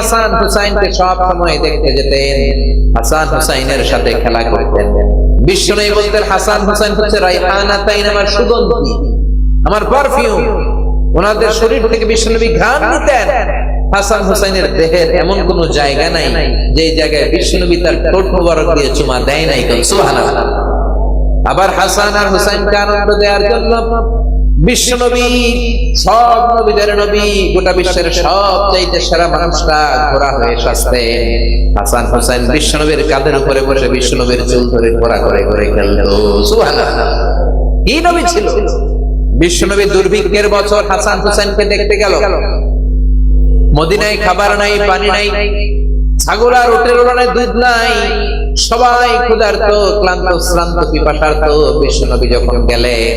হাসান হুসাইনকে সব সময় দেখতে যেতেন। হাসান হুসাইনের সাথে খেলা করতেন। বিশ্বনবী বলতেন, হাসান হুসাইন হচ্ছে রাইহানা তাইন, আমার সুগন্ধি, আমার পারফিউম ওনাদের শরীর থেকে বিশ্বনবী ঘ্রাণ নিতেন। হাসান হুসাইনের দেহের এমন কোন জায়গা নাই যে জায়গায় বিশ্বনবী তার ঠোঁট মোবারক দিয়ে চুমা দেয় নাই সুবহানাল্লাহ। আবার হাসান আর হুসাইনকে আনন্দ দেওয়ার জন্য বিশ্বনবী, সব নবীদের নবী, গোটা বিশ্বের সব চাইতে সেরা মানুষটা ঘোরা হয়ে সাজতে হাসান হুসাইন বিশ্বনবীর কাঁধের উপরে বসে বিশ্বনবীর চুল ধরে ঘোরা করে সুবহানাল্লাহ। কি নবী ছিল? বিশ্বনবী দুর্ভিক্ষের বছর হাসান হুসাইনকে দেখতে গেল। মদিনায় খাবার নাই, পানি নাই, ছাগল আর উটের উড়ানে দুধ নাই। সবাই ক্ষুধার্ত, ক্লান্ত, শ্রান্ত, পিপাসার্ত বিশ্বনবী যখন গেলেন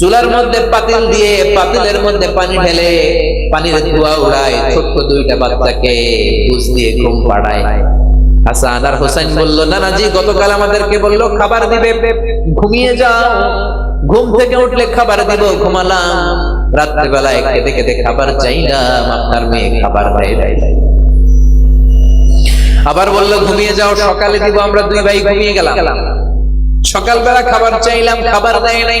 চুলার মধ্যে পাতিল দিয়ে পাতিলের মধ্যে পানি ঢেলে পানির ধোয়া উড়ায়, ছোট্ট দুইটা বাচ্চাকে বুঝ দিয়ে ঘুম পাড়ায়। হাসান নানাজি, গতকাল আমাদেরকে খাবার দিবে, ঘুমিয়ে যাও। ঘুম থেকে উঠলে খাবার দিব, ঘুমালাম। খেতে খেতে খাবার চাইলাম, আপনার মেয়ে খাবার দেয়। আবার বলল, ঘুমিয়ে যাও, সকালে দিব, আমরা দুই ভাই ঘুমিয়ে গেলাম। সকালবেলা খাবার চাইলাম, খাবার দেয় নাই।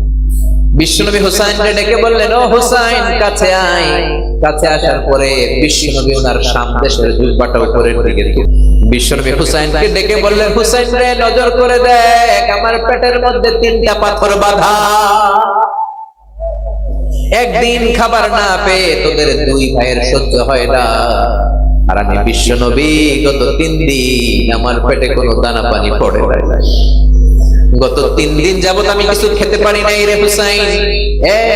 বিশ্বনবী হুসাইনকে ডেকে বললেন, ও হুসাইন, কাছে আয়। কাছে আসার পরে বিশ্বনবী ওনার সামদেশের জুব্বাটা উপরের দিকে বিশ্বনবী হুসাইনকে ডেকে বললেন, হুসাইন রে, নজর করে দেখ, আমার পেটের মধ্যে তিনটা পাথর বাঁধা। একদিন খাবার না পেয়ে তোদের দুই ভাইয়ের সহ্য হয় না। আর আমি বিশ্ব নবী গত তিন দিন আমার পেটে কোনো দানা পানি পড়ে নাই। গত তিন দিন যাবত আমি কিছু খেতে পারি নাই রে হুসাইন।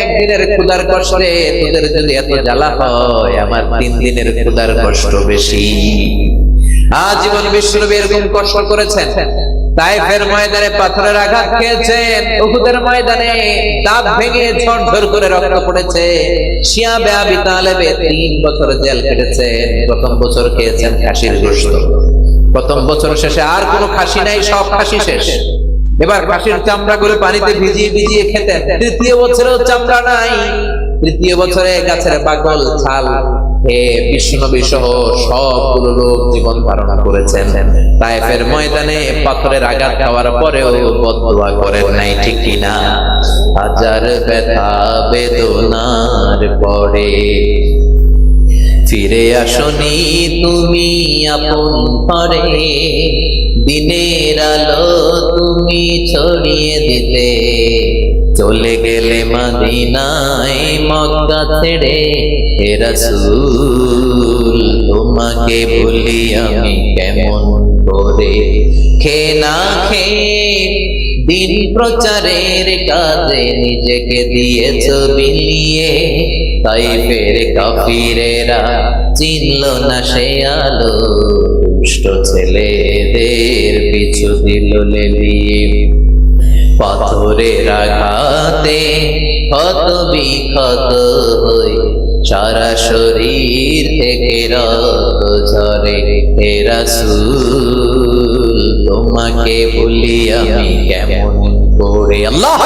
একদিনের ক্ষুদার কষ্টে তোদের যদি এত জ্বালা হয়, আমার তিন দিনের ক্ষুদার কষ্ট বেশি। আজীবন বিশ্বনবী এরকম কষ্ট করেছেন। তাইফের ময়দানে পাথরের আঘাত খেয়েছেন, উহুদের ময়দানে দাঁত ভেঙে করে রক্ত পড়েছে। শিয়াবে আবি তালেবে তিন বছর জেল কেটেছেন প্রথম বছর খেয়েছেন খাসির প্রথম বছর শেষে আর কোনো খাসি নাই, সব খাসি শেষ। এবার খাসির চামড়া করে পানিতে ভিজিয়ে ভিজিয়ে খেতেন তৃতীয় বছরেও চামড়া নাই। তৃতীয় বছরে গাছের পাগল ছাল। করেন নাই, ঠিক হাজার বেদনার পরে। ফিরে আসনি তুমি আপন ঘরে। দিনের আলো তুমি ছড়িয়ে দিতে। চলে গেলে মাদিনায় মক্কা ছেড়ে হে রাসূল, তোমাকে বলি আমি কেমন করে? খে না খে দিন প্রচারের কাজে নিজেকে দিয়েছ বিলিয়ে। তাই ফের কাফিরেরা চিনল না সে আলো। দুষ্ট ছেলেদের পিছু দিল লেলিয়ে পাথরের ক্ষত বিক্ষত হই, সারা শরীর থেকে রক্ত ঝরে রাসূল, তোমাকে বলি আমি কেমন করে? আল্লাহ